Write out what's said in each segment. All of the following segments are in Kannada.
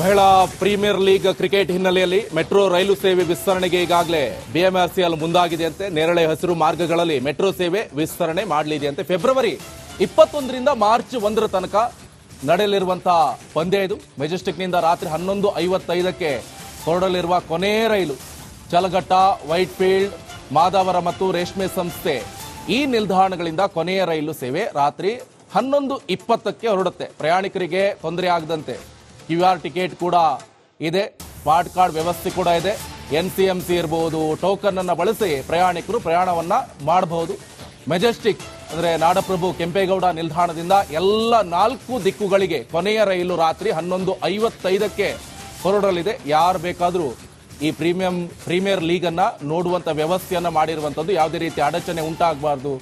ಮಹಿಳಾ ಪ್ರೀಮಿಯರ್ ಲೀಗ್ ಕ್ರಿಕೆಟ್ ಹಿನ್ನೆಲೆಯಲ್ಲಿ ಮೆಟ್ರೋ ರೈಲು ಸೇವೆ ವಿಸ್ತರಣೆಗೆ ಈಗಾಗಲೇ ಬಿಎಂಆರ್ಸಿಎಲ್ ಮುಂದಾಗಿದೆಯಂತೆ. ನೇರಳೆ ಹಸಿರು ಮಾರ್ಗಗಳಲ್ಲಿ ಮೆಟ್ರೋ ಸೇವೆ ವಿಸ್ತರಣೆ ಮಾಡಲಿದೆಯಂತೆ. ಫೆಬ್ರವರಿ ಇಪ್ಪತ್ತೊಂದರಿಂದ ಮಾರ್ಚ್ ಒಂದರ ತನಕ ನಡೆಯಲಿರುವಂತಹ ಪಂದ್ಯ ಇದು. ಮೆಜೆಸ್ಟಿಕ್ನಿಂದ ರಾತ್ರಿ ಹನ್ನೊಂದು ಐವತ್ತೈದಕ್ಕೆ ಹೊರಡಲಿರುವ ಕೊನೆ ರೈಲು ಚಲಘಟ್ಟ ವೈಟ್ ಫೀಲ್ಡ್ ಮಾದಾವರ ಮತ್ತು ರೇಷ್ಮೆ ಸಂಸ್ಥೆ ಈ ನಿಲ್ದಾಣಗಳಿಂದ ಕೊನೆಯ ರೈಲು ಸೇವೆ ರಾತ್ರಿ ಹನ್ನೊಂದು ಇಪ್ಪತ್ತಕ್ಕೆ ಹೊರಡುತ್ತೆ. ಪ್ರಯಾಣಿಕರಿಗೆ ತೊಂದರೆ ಆಗದಂತೆ ಕ್ಯೂ ಆರ್ ಟಿಕೆಟ್ ಕೂಡ ಇದೆ, ಸ್ಮಾರ್ಟ್ ಕಾರ್ಡ್ ವ್ಯವಸ್ಥೆ ಕೂಡ ಇದೆ. ಎನ್ ಸಿ ಎಂ ಸಿ ಇರ್ಬೋದು ಟೋಕನ್ ಅನ್ನು ಬಳಸಿ ಪ್ರಯಾಣಿಕರು ಪ್ರಯಾಣವನ್ನು ಮಾಡಬಹುದು. ಮೆಜೆಸ್ಟಿಕ್ ಅಂದರೆ ನಾಡಪ್ರಭು ಕೆಂಪೇಗೌಡ ನಿಲ್ದಾಣದಿಂದ ಎಲ್ಲ ನಾಲ್ಕು ದಿಕ್ಕುಗಳಿಗೆ ಕೊನೆಯ ರೈಲು ರಾತ್ರಿ ಹನ್ನೊಂದು ಐವತ್ತೈದಕ್ಕೆ ಹೊರಡಲಿದೆ. ಯಾರು ಬೇಕಾದರೂ ಈ ಪ್ರೀಮಿಯಂ, ಪ್ರೀಮಿಯರ್ ಲೀಗನ್ನು ನೋಡುವಂಥ ವ್ಯವಸ್ಥೆಯನ್ನು ಮಾಡಿರುವಂಥದ್ದು ಯಾವುದೇ ರೀತಿ ಅಡಚಣೆ ಉಂಟಾಗಬಾರ್ದು,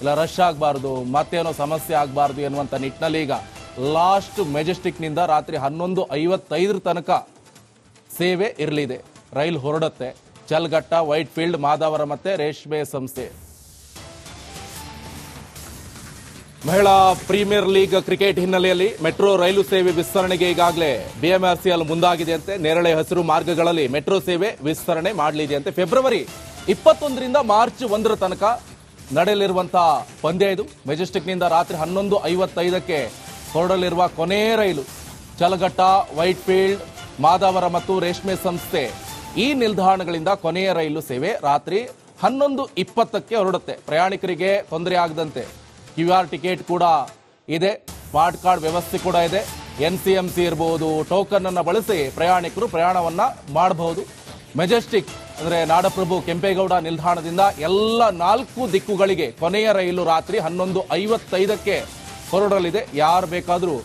ಇಲ್ಲ ರಶ್ ಆಗಬಾರ್ದು, ಮತ್ತೇನೋ ಸಮಸ್ಯೆ ಆಗಬಾರ್ದು ಎನ್ನುವಂಥ ನಿಟ್ಟಿನಲ್ಲಿ ಈಗ ಲಾಸ್ಟ್ ಮೆಜೆಸ್ಟಿಕ್ನಿಂದ ರಾತ್ರಿ ಹನ್ನೊಂದು ಐವತ್ತೈದರ ತನಕ ಸೇವೆ ಇರಲಿದೆ. ರೈಲ್ ಹೊರಡುತ್ತೆ. ಚಲ್ಗಟ್ಟ ವೈಟ್ ಫೀಲ್ಡ್ ಮಾದಾವರ ಮತ್ತೆ ರೇಷ್ಮೆ ಸಂಸ್ಥೆ. ಮಹಿಳಾ ಪ್ರೀಮಿಯರ್ ಲೀಗ್ ಕ್ರಿಕೆಟ್ ಹಿನ್ನೆಲೆಯಲ್ಲಿ ಮೆಟ್ರೋ ರೈಲು ಸೇವೆ ವಿಸ್ತರಣೆಗೆ ಈಗಾಗಲೇ ಬಿಎಂಆರ್ಸಿಎಲ್ ಮುಂದಾಗಿದೆಯಂತೆ ನೇರಳೆ ಹಸಿರು ಮಾರ್ಗಗಳಲ್ಲಿ ಮೆಟ್ರೋ ಸೇವೆ ವಿಸ್ತರಣೆ ಮಾಡಲಿದೆಯಂತೆ ಫೆಬ್ರವರಿ ಇಪ್ಪತ್ತೊಂದರಿಂದ ಮಾರ್ಚ್ ಒಂದರ ತನಕ ನಡೆಯಲಿರುವಂತಹ ಪಂದ್ಯ ಇದು. ಮೆಜೆಸ್ಟಿಕ್ನಿಂದ ರಾತ್ರಿ ಹನ್ನೊಂದು ಐವತ್ತೈದಕ್ಕೆ ಹೊರಡಲಿರುವ ಕೊನೆ ರೈಲು, ಚಲಘಟ್ಟ ವೈಟ್ ಫೀಲ್ಡ್ ಮಾದಾವರ ಮತ್ತು ರೇಷ್ಮೆ ಸಂಸ್ಥೆ ಈ ನಿಲ್ದಾಣಗಳಿಂದ ಕೊನೆಯ ರೈಲು ಸೇವೆ ರಾತ್ರಿ ಹನ್ನೊಂದು ಇಪ್ಪತ್ತಕ್ಕೆ ಹೊರಡುತ್ತೆ. ಪ್ರಯಾಣಿಕರಿಗೆ ತೊಂದರೆ ಆಗದಂತೆ ಕ್ಯೂ ಆರ್ ಟಿಕೆಟ್ ಕೂಡ ಇದೆ, ಸ್ಮಾರ್ಟ್ ಕಾರ್ಡ್ ವ್ಯವಸ್ಥೆ ಕೂಡ ಇದೆ. ಎನ್ ಸಿ ಎಂ ಸಿ ಇರ್ಬೋದು ಟೋಕನ್ ಅನ್ನು ಬಳಸಿ ಪ್ರಯಾಣಿಕರು ಪ್ರಯಾಣವನ್ನು ಮಾಡಬಹುದು ಮೆಜೆಸ್ಟಿಕ್ ಅಂದ್ರೆ ನಾಡಪ್ರಭು ಕೆಂಪೇಗೌಡ ನಿಲ್ದಾಣದಿಂದ ಎಲ್ಲ ನಾಲ್ಕು ದಿಕ್ಕುಗಳಿಗೆ ಕೊನೆಯ ರೈಲು ರಾತ್ರಿ ಹನ್ನೊಂದು ಐವತ್ತೈದಕ್ಕೆ ಹೊರಡಲಿದೆ ಯಾರು ಬೇಕಾದರೂ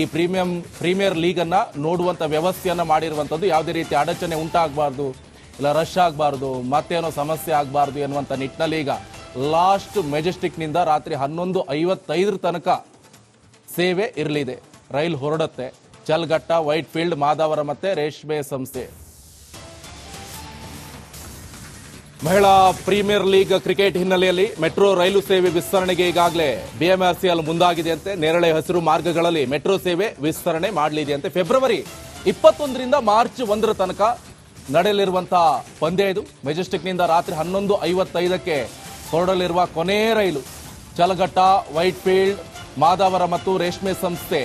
ಈ ಪ್ರೀಮಿಯಂ, ಪ್ರೀಮಿಯರ್ ಲೀಗನ್ನು ನೋಡುವಂಥ ವ್ಯವಸ್ಥೆಯನ್ನು ಮಾಡಿರುವಂಥದ್ದು ಯಾವುದೇ ರೀತಿ ಅಡಚಣೆ ಉಂಟಾಗಬಾರ್ದು, ಇಲ್ಲ ರಶ್ ಆಗಬಾರ್ದು, ಮತ್ತೇನೋ ಸಮಸ್ಯೆ ಆಗಬಾರ್ದು ಎನ್ನುವಂಥ ನಿಟ್ಟಿನಲ್ಲಿ ಈಗ ಲಾಸ್ಟ್ ಮೆಜೆಸ್ಟಿಕ್ನಿಂದ ರಾತ್ರಿ ಹನ್ನೊಂದು ಐವತ್ತೈದರ ತನಕ ಸೇವೆ ಇರಲಿದೆ. ರೈಲ್ ಹೊರಡುತ್ತೆ. ಚಲ್ಗಟ್ಟ ವೈಟ್ ಫೀಲ್ಡ್ ಮಾದಾವರ ಮತ್ತು ರೇಷ್ಮೆ ಸಂಸ್ಥೆ. ಮಹಿಳಾ ಪ್ರೀಮಿಯರ್ ಲೀಗ್ ಕ್ರಿಕೆಟ್ ಹಿನ್ನೆಲೆಯಲ್ಲಿ ಮೆಟ್ರೋ ರೈಲು ಸೇವೆ ವಿಸ್ತರಣೆಗೆ ಈಗಾಗಲೇ ಬಿಎಂಆರ್ಸಿಎಲ್ ಮುಂದಾಗಿದೆಯಂತೆ ನೇರಳೆ ಹಸಿರು ಮಾರ್ಗಗಳಲ್ಲಿ ಮೆಟ್ರೋ ಸೇವೆ ವಿಸ್ತರಣೆ ಮಾಡಲಿದೆಯಂತೆ ಫೆಬ್ರವರಿ ಇಪ್ಪತ್ತೊಂದರಿಂದ ಮಾರ್ಚ್ ಒಂದರ ತನಕ ನಡೆಯಲಿರುವಂತಹ ಪಂದ್ಯ ಇದು. ಮೆಜೆಸ್ಟಿಕ್ನಿಂದ ರಾತ್ರಿ ಹನ್ನೊಂದು ಐವತ್ತೈದಕ್ಕೆ ಹೊರಡಲಿರುವ ಕೊನೆ ರೈಲು ಚಲಘಟ್ಟ ವೈಟ್ ಫೀಲ್ಡ್ ಮಾದಾವರ ಮತ್ತು ರೇಷ್ಮೆ ಸಂಸ್ಥೆ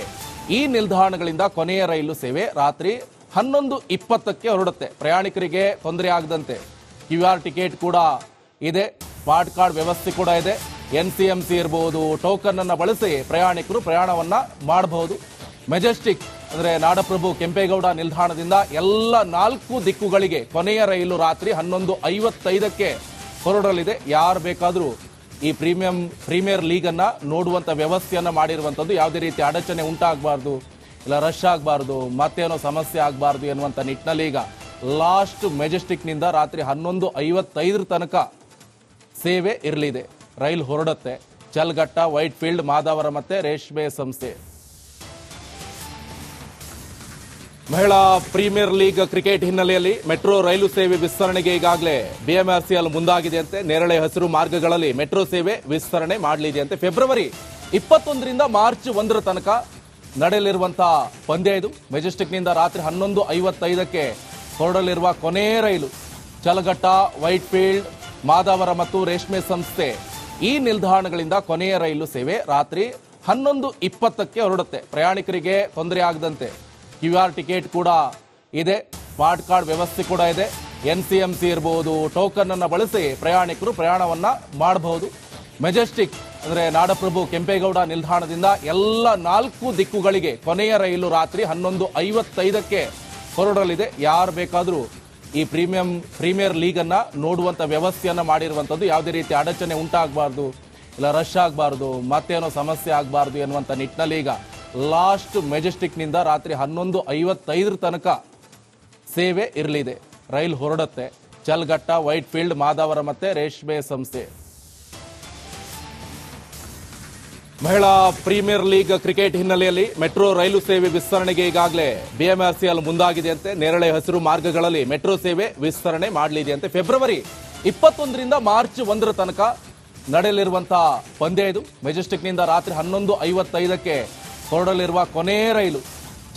ಈ ನಿಲ್ದಾಣಗಳಿಂದ ಕೊನೆಯ ರೈಲು ಸೇವೆ ರಾತ್ರಿ ಹನ್ನೊಂದು ಇಪ್ಪತ್ತಕ್ಕೆ ಹೊರಡುತ್ತೆ. ಪ್ರಯಾಣಿಕರಿಗೆ ತೊಂದರೆ ಆಗದಂತೆ ಕ್ಯೂ ಆರ್ ಟಿಕೆಟ್ ಕೂಡ ಇದೆ, ಸ್ಮಾರ್ಟ್ ಕಾರ್ಡ್ ವ್ಯವಸ್ಥೆ ಕೂಡ ಇದೆ. ಎನ್ ಸಿ ಎಂ ಸಿ ಇರಬಹುದು ಟೋಕನ್ ಅನ್ನು ಬಳಸಿ ಪ್ರಯಾಣಿಕರು ಪ್ರಯಾಣವನ್ನ ಮಾಡಬಹುದು ಮೆಜೆಸ್ಟಿಕ್, ಅಂದ್ರೆ ನಾಡಪ್ರಭು ಕೆಂಪೇಗೌಡ ನಿಲ್ದಾಣದಿಂದ ಎಲ್ಲ ನಾಲ್ಕು ದಿಕ್ಕುಗಳಿಗೆ ಕೊನೆಯ ರೈಲು ರಾತ್ರಿ ಹನ್ನೊಂದು ಐವತ್ತೈದಕ್ಕೆ ಹೊರಡಲಿದೆ. ಯಾರು ಬೇಕಾದರೂ ಈ ಪ್ರೀಮಿಯಂ, ಪ್ರೀಮಿಯರ್ ಲೀಗ್ ಅನ್ನ ನೋಡುವಂತ ವ್ಯವಸ್ಥೆಯನ್ನ ಮಾಡಿರುವಂತದ್ದು ಯಾವುದೇ ರೀತಿ ಅಡಚಣೆ ಉಂಟಾಗಬಾರ್ದು, ಇಲ್ಲ ರಶ್ ಆಗಬಾರ್ದು, ಮತ್ತೇನೋ ಸಮಸ್ಯೆ ಆಗಬಾರ್ದು ಎನ್ನುವಂಥ ನಿಟ್ಟಿನಲ್ಲಿ ಈಗ ಲಾಸ್ಟ್ ಮೆಜೆಸ್ಟಿಕ್ನಿಂದ ರಾತ್ರಿ ಹನ್ನೊಂದು ಐವತ್ತೈದರ ತನಕ ಸೇವೆ ಇರಲಿದೆ. ರೈಲ್ ಹೊರಡುತ್ತೆ. ಚಲ್ಗಟ್ಟ ವೈಟ್ ಫೀಲ್ಡ್ ಮಾದಾವರ ಮತ್ತೆ ರೇಷ್ಮೆ ಸಂಸ್ಥೆ. ಮಹಿಳಾ ಪ್ರೀಮಿಯರ್ ಲೀಗ್ ಕ್ರಿಕೆಟ್ ಹಿನ್ನೆಲೆಯಲ್ಲಿ ಮೆಟ್ರೋ ರೈಲು ಸೇವೆ ವಿಸ್ತರಣೆಗೆ ಈಗಾಗಲೇ ಬಿಎಂಆರ್ಸಿಎಲ್ ಮುಂದಾಗಿದೆಯಂತೆ ನೇರಳೆ ಹಸಿರು ಮಾರ್ಗಗಳಲ್ಲಿ ಮೆಟ್ರೋ ಸೇವೆ ವಿಸ್ತರಣೆ ಮಾಡಲಿದೆಯಂತೆ ಫೆಬ್ರವರಿ ಇಪ್ಪತ್ತೊಂದರಿಂದ ಮಾರ್ಚ್ ಒಂದರ ತನಕ ನಡೆಯಲಿರುವಂತಹ ಪಂದ್ಯ ಇದು. ಮೆಜೆಸ್ಟಿಕ್ನಿಂದ ರಾತ್ರಿ ಹನ್ನೊಂದು ಐವತ್ತೈದಕ್ಕೆ ಹೊರಡಲಿರುವ ಕೊನೆ ರೈಲು, ಚಲಘಟ್ಟ ವೈಟ್ ಫೀಲ್ಡ್ ಮಾದಾವರ ಮತ್ತು ರೇಷ್ಮೆ ಸಂಸ್ಥೆ ಈ ನಿಲ್ದಾಣಗಳಿಂದ ಕೊನೆಯ ರೈಲು ಸೇವೆ ರಾತ್ರಿ ಹನ್ನೊಂದು ಇಪ್ಪತ್ತಕ್ಕೆ ಹೊರಡುತ್ತೆ. ಪ್ರಯಾಣಿಕರಿಗೆ ತೊಂದರೆ ಆಗದಂತೆ ಕ್ಯೂ ಆರ್ ಟಿಕೆಟ್ ಕೂಡ ಇದೆ, ಸ್ಮಾರ್ಟ್ ಕಾರ್ಡ್ ವ್ಯವಸ್ಥೆ ಕೂಡ ಇದೆ. ಎನ್ ಸಿ ಎಂ ಸಿ ಇರಬಹುದು ಟೋಕನ್ ಅನ್ನು ಬಳಸಿ ಪ್ರಯಾಣಿಕರು ಪ್ರಯಾಣವನ್ನು ಮಾಡಬಹುದು. ಮೆಜೆಸ್ಟಿಕ್ ಅಂದ್ರೆ ನಾಡಪ್ರಭು ಕೆಂಪೇಗೌಡ ನಿಲ್ದಾಣದಿಂದ ಎಲ್ಲ ನಾಲ್ಕು ದಿಕ್ಕುಗಳಿಗೆ ಕೊನೆಯ ರೈಲು ರಾತ್ರಿ ಹನ್ನೊಂದು ಐವತ್ತೈದಕ್ಕೆ ಹೊರಡಲಿದೆ ಯಾರು ಬೇಕಾದರೂ ಈ ಪ್ರೀಮಿಯಂ, ಪ್ರೀಮಿಯರ್ ಲೀಗನ್ನು ನೋಡುವಂಥ ವ್ಯವಸ್ಥೆಯನ್ನು ಮಾಡಿರುವಂಥದ್ದು ಯಾವುದೇ ರೀತಿ ಅಡಚಣೆ ಉಂಟಾಗಬಾರ್ದು, ಇಲ್ಲ ರಶ್ ಆಗಬಾರ್ದು, ಮತ್ತೇನೋ ಸಮಸ್ಯೆ ಆಗಬಾರ್ದು ಎನ್ನುವಂಥ ನಿಟ್ಟಿನಲ್ಲಿ ಈಗ ಲಾಸ್ಟ್ ಮೆಜೆಸ್ಟಿಕ್ನಿಂದ ರಾತ್ರಿ ಹನ್ನೊಂದು ಐವತ್ತೈದರ ತನಕ ಸೇವೆ ಇರಲಿದೆ. ರೈಲ್ ಹೊರಡುತ್ತೆ. ಚಲ್ಗಟ್ಟ ವೈಟ್ ಫೀಲ್ಡ್ ಮಾದಾವರ ಮತ್ತು ರೇಷ್ಮೆ ಸಂಸ್ಥೆ. ಮಹಿಳಾ ಪ್ರೀಮಿಯರ್ ಲೀಗ್ ಕ್ರಿಕೆಟ್ ಹಿನ್ನೆಲೆಯಲ್ಲಿ ಮೆಟ್ರೋ ರೈಲು ಸೇವೆ ವಿಸ್ತರಣೆಗೆ ಈಗಾಗಲೇ ಬಿಎಂಆರ್ಸಿಎಲ್ ಮುಂದಾಗಿದೆಯಂತೆ ನೇರಳೆ ಹಸಿರು ಮಾರ್ಗಗಳಲ್ಲಿ ಮೆಟ್ರೋ ಸೇವೆ ವಿಸ್ತರಣೆ ಮಾಡಲಿದೆಯಂತೆ. ಫೆಬ್ರವರಿ ಇಪ್ಪತ್ತೊಂದರಿಂದ ಮಾರ್ಚ್ ಒಂದರ ತನಕ ನಡೆಯಲಿರುವಂತಹ ಪಂದ್ಯ ಇದು. ಮೆಜೆಸ್ಟಿಕ್ನಿಂದ ರಾತ್ರಿ ಹನ್ನೊಂದು ಐವತ್ತೈದಕ್ಕೆ ಹೊರಡಲಿರುವ ಕೊನೆ ರೈಲು,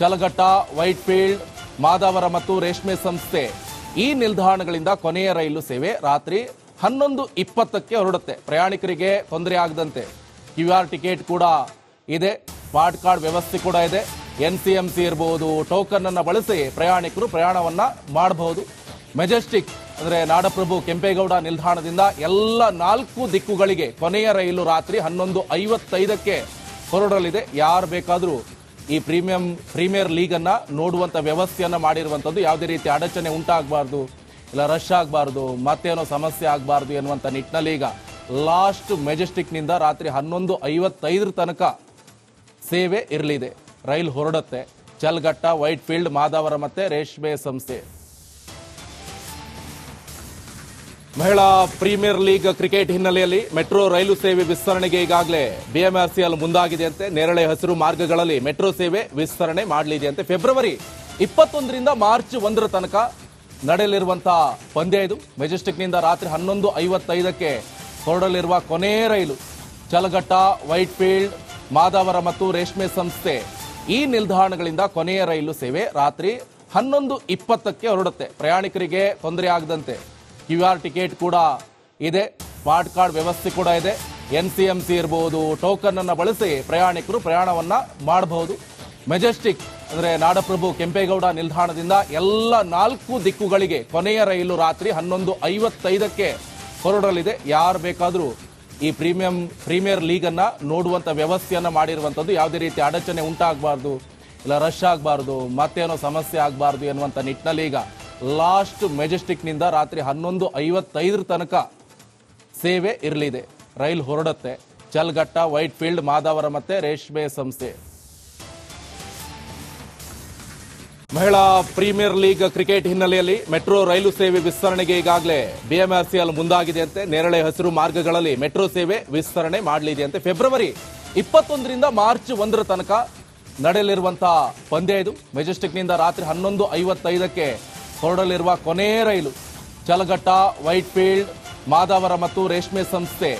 ಚಲಘಟ್ಟ ವೈಟ್ ಫೀಲ್ಡ್ ಮಾದಾವರ ಮತ್ತು ರೇಷ್ಮೆ ಸಂಸ್ಥೆ ಈ ನಿಲ್ದಾಣಗಳಿಂದ ಕೊನೆಯ ರೈಲು ಸೇವೆ ರಾತ್ರಿ ಹನ್ನೊಂದು ಇಪ್ಪತ್ತಕ್ಕೆ ಹೊರಡುತ್ತೆ. ಪ್ರಯಾಣಿಕರಿಗೆ ತೊಂದರೆ ಆಗದಂತೆ ಕ್ಯೂ ಆರ್ ಟಿಕೆಟ್ ಕೂಡ ಇದೆ. ಸ್ಮಾರ್ಟ್ ಕಾರ್ಡ್ ವ್ಯವಸ್ಥೆ ಕೂಡ ಇದೆ. ಎನ್ ಸಿ ಎಂ ಸಿ ಇರಬಹುದು ಟೋಕನ್ ಅನ್ನು ಬಳಸಿ ಪ್ರಯಾಣಿಕರು ಪ್ರಯಾಣವನ್ನ ಮಾಡಬಹುದು ಮೆಜೆಸ್ಟಿಕ್ ಅಂದ್ರೆ ನಾಡಪ್ರಭು ಕೆಂಪೇಗೌಡ ನಿಲ್ದಾಣದಿಂದ ಎಲ್ಲ ನಾಲ್ಕು ದಿಕ್ಕುಗಳಿಗೆ ಕೊನೆಯ ರೈಲು ರಾತ್ರಿ ಹನ್ನೊಂದು ಐವತ್ತೈದಕ್ಕೆ ಹೊರಡಲಿದೆ. ಯಾರು ಬೇಕಾದರೂ ಈ ಪ್ರೀಮಿಯಂ, ಪ್ರೀಮಿಯರ್ ಲೀಗ್ ಅನ್ನ ನೋಡುವಂತ ವ್ಯವಸ್ಥೆಯನ್ನ ಮಾಡಿರುವಂತದ್ದು ಯಾವುದೇ ರೀತಿ ಅಡಚಣೆ ಉಂಟಾಗಬಾರ್ದು, ಇಲ್ಲ ರಶ್ ಆಗಬಾರ್ದು, ಮತ್ತೇನೋ ಸಮಸ್ಯೆ ಆಗಬಾರ್ದು ಎನ್ನುವಂಥ ನಿಟ್ಟಿನಲ್ಲಿ ಈಗ ಲಾಸ್ಟ್ ಮೆಜೆಸ್ಟಿಕ್ನಿಂದ ರಾತ್ರಿ ಹನ್ನೊಂದು ಐವತ್ತೈದರ ತನಕ ಸೇವೆ ಇರಲಿದೆ. ರೈಲು ಹೊರಡುತ್ತೆ. ಚಲ್ಗಟ್ಟ ವೈಟ್ ಫೀಲ್ಡ್ ಮಾದಾವರ ಮತ್ತೆ ರೇಷ್ಮೆ ಸಂಸ್ಥೆ. ಮಹಿಳಾ ಪ್ರೀಮಿಯರ್ ಲೀಗ್ ಕ್ರಿಕೆಟ್ ಹಿನ್ನೆಲೆಯಲ್ಲಿ ಮೆಟ್ರೋ ರೈಲು ಸೇವೆ ವಿಸ್ತರಣೆಗೆ ಈಗಾಗಲೇ ಬಿಎಂಆರ್ಸಿಎಲ್ ಮುಂದಾಗಿದೆಯಂತೆ ನೇರಳೆ ಹಸಿರು ಮಾರ್ಗಗಳಲ್ಲಿ ಮೆಟ್ರೋ ಸೇವೆ ವಿಸ್ತರಣೆ ಮಾಡಲಿದೆಯಂತೆ ಫೆಬ್ರವರಿ ಇಪ್ಪತ್ತೊಂದರಿಂದ ಮಾರ್ಚ್ ಒಂದರ ತನಕ ನಡೆಯಲಿರುವಂತಹ ಪಂದ್ಯ ಇದು. ಮೆಜೆಸ್ಟಿಕ್ನಿಂದ ರಾತ್ರಿ ಹನ್ನೊಂದು ಐವತ್ತೈದಕ್ಕೆ ಹೊರಡಲಿರುವ ಕೊನೆ ರೈಲು ಚಲಘಟ್ಟ ವೈಟ್ಫೀಲ್ಡ್, ಮಾದಾವರ ಮತ್ತು ರೇಷ್ಮೆ ಸಂಸ್ಥೆ ಈ ನಿಲ್ದಾಣಗಳಿಂದ ಕೊನೆಯ ರೈಲು ಸೇವೆ ರಾತ್ರಿ ಹನ್ನೊಂದು ಇಪ್ಪತ್ತಕ್ಕೆ ಹೊರಡುತ್ತೆ. ಪ್ರಯಾಣಿಕರಿಗೆ ತೊಂದರೆ ಆಗದಂತೆ ಕ್ಯೂ ಆರ್ ಟಿಕೆಟ್ ಕೂಡ ಇದೆ, ಸ್ಮಾರ್ಟ್ ಕಾರ್ಡ್ ವ್ಯವಸ್ಥೆ ಕೂಡ ಇದೆ. ಎನ್ ಸಿ ಎಂ ಸಿ ಇರ್ಬೋದು ಟೋಕನ್ ಅನ್ನ ಬಳಸಿ ಪ್ರಯಾಣಿಕರು ಪ್ರಯಾಣವನ್ನು ಮಾಡಬಹುದು. ಮೆಜೆಸ್ಟಿಕ್ ಅಂದರೆ ನಾಡಪ್ರಭು ಕೆಂಪೇಗೌಡ ನಿಲ್ದಾಣದಿಂದ ಎಲ್ಲ ನಾಲ್ಕು ದಿಕ್ಕುಗಳಿಗೆ ಕೊನೆಯ ರೈಲು ರಾತ್ರಿ ಹನ್ನೊಂದು ಐವತ್ತೈದಕ್ಕೆ ಹೊರಡಲಿದೆ ಯಾರು ಬೇಕಾದರೂ ಈ ಪ್ರೀಮಿಯಂ, ಪ್ರೀಮಿಯರ್ ಲೀಗ್ ನೋಡುವಂಥ ವ್ಯವಸ್ಥೆಯನ್ನು ಮಾಡಿರುವಂಥದ್ದು ಯಾವುದೇ ರೀತಿ ಅಡಚಣೆ ಉಂಟಾಗಬಾರ್ದು, ಇಲ್ಲ ರಶ್ ಆಗಬಾರ್ದು, ಮತ್ತೇನೋ ಸಮಸ್ಯೆ ಆಗಬಾರ್ದು ಎನ್ನುವಂಥ ನಿಟ್ಟಿನಲ್ಲಿ ಈಗ ಲಾಸ್ಟ್ ಮೆಜೆಸ್ಟಿಕ್ನಿಂದ ರಾತ್ರಿ ಹನ್ನೊಂದು ಐವತ್ತೈದರ ತನಕ ಸೇವೆ ಇರಲಿದೆ. ರೈಲು ಹೊರಡುತ್ತೆ. ಚಲ್ಗಟ್ಟ ವೈಟ್ ಫೀಲ್ಡ್ ಮಾದಾವರ ಮತ್ತು ರೇಷ್ಮೆ ಸಂಸ್ಥೆ. ಮಹಿಳಾ ಪ್ರೀಮಿಯರ್ ಲೀಗ್ ಕ್ರಿಕೆಟ್ ಹಿನ್ನೆಲೆಯಲ್ಲಿ ಮೆಟ್ರೋ ರೈಲು ಸೇವೆ ವಿಸ್ತರಣೆಗೆ ಈಗಾಗಲೇ ಬಿಎಂಆರ್ಸಿಎಲ್ ಮುಂದಾಗಿದೆಯಂತೆ ನೇರಳೆ ಹಸಿರು ಮಾರ್ಗಗಳಲ್ಲಿ ಮೆಟ್ರೋ ಸೇವೆ ವಿಸ್ತರಣೆ ಮಾಡಲಿದೆಯಂತೆ ಫೆಬ್ರವರಿ ಇಪ್ಪತ್ತೊಂದರಿಂದ ಮಾರ್ಚ್ ಒಂದರ ತನಕ ನಡೆಯಲಿರುವಂತಹ ಪಂದ್ಯ ಇದು. ಮೆಜೆಸ್ಟಿಕ್ನಿಂದ ರಾತ್ರಿ ಹನ್ನೊಂದು ಐವತ್ತೈದಕ್ಕೆ ಹೊರಡಲಿರುವ ಕೊನೆ ರೈಲು, ಚಲಘಟ್ಟ ವೈಟ್ ಫೀಲ್ಡ್ ಮಾದಾವರ ಮತ್ತು ರೇಷ್ಮೆ ಸಂಸ್ಥೆ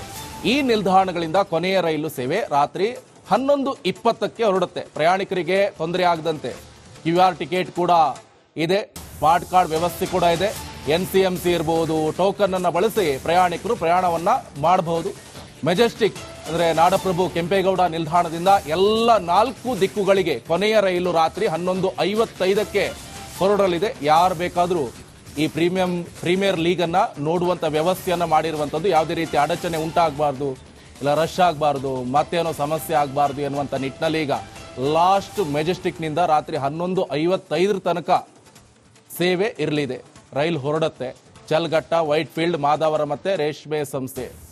ಈ ನಿಲ್ದಾಣಗಳಿಂದ ಕೊನೆಯ ರೈಲು ಸೇವೆ ರಾತ್ರಿ ಹನ್ನೊಂದು ಇಪ್ಪತ್ತಕ್ಕೆ ಹೊರಡುತ್ತೆ. ಪ್ರಯಾಣಿಕರಿಗೆ ತೊಂದರೆ ಆಗದಂತೆ ಕ್ಯೂ ಆರ್ ಟಿಕೆಟ್ ಕೂಡ ಇದೆ. ಸ್ಮಾರ್ಟ್ ಕಾರ್ಡ್ ವ್ಯವಸ್ಥೆ ಕೂಡ ಇದೆ. ಎನ್ ಸಿ ಎಂ ಸಿ ಇರಬಹುದು ಟೋಕನ್ ಅನ್ನು ಬಳಸಿ ಪ್ರಯಾಣಿಕರು ಪ್ರಯಾಣವನ್ನ ಮಾಡಬಹುದು. ಮೆಜೆಸ್ಟಿಕ್ ಅಂದ್ರೆ ನಾಡಪ್ರಭು ಕೆಂಪೇಗೌಡ ನಿಲ್ದಾಣದಿಂದ ಎಲ್ಲ ನಾಲ್ಕು ದಿಕ್ಕುಗಳಿಗೆ ಕೊನೆಯ ರೈಲು ರಾತ್ರಿ ಹನ್ನೊಂದು ಐವತ್ತೈದಕ್ಕೆ ಹೊರಡಲಿದೆ. ಯಾರು ಬೇಕಾದರೂ ಈ ಪ್ರೀಮಿಯಂ, ಪ್ರೀಮಿಯರ್ ಲೀಗ್ ನೋಡುವಂಥ ನೋಡುವಂತ ಮಾಡಿರುವಂಥದ್ದು ಯಾವುದೇ ರೀತಿ ಅಡಚಣೆ ಉಂಟಾಗಬಾರ್ದು, ಇಲ್ಲ ರಶ್ ಆಗಬಾರ್ದು, ಮತ್ತೇನೋ ಸಮಸ್ಯೆ ಆಗಬಾರ್ದು ಎನ್ನುವಂಥ ನಿಟ್ಟಿನಲ್ಲಿ ಈಗ ಲಾಸ್ಟ್ ಮೆಜೆಸ್ಟಿಕ್ನಿಂದ ರಾತ್ರಿ ಹನ್ನೊಂದು ಐವತ್ತೈದರ ತನಕ ಸೇವೆ ಇರಲಿದೆ. ರೈಲು ಹೊರಡುತ್ತೆ. ಚಲ್ಗಟ್ಟ ವೈಟ್ ಫೀಲ್ಡ್ ಮಾದಾವರ ಮತ್ತೆ ರೇಷ್ಮೆ ಸಂಸ್ಥೆ.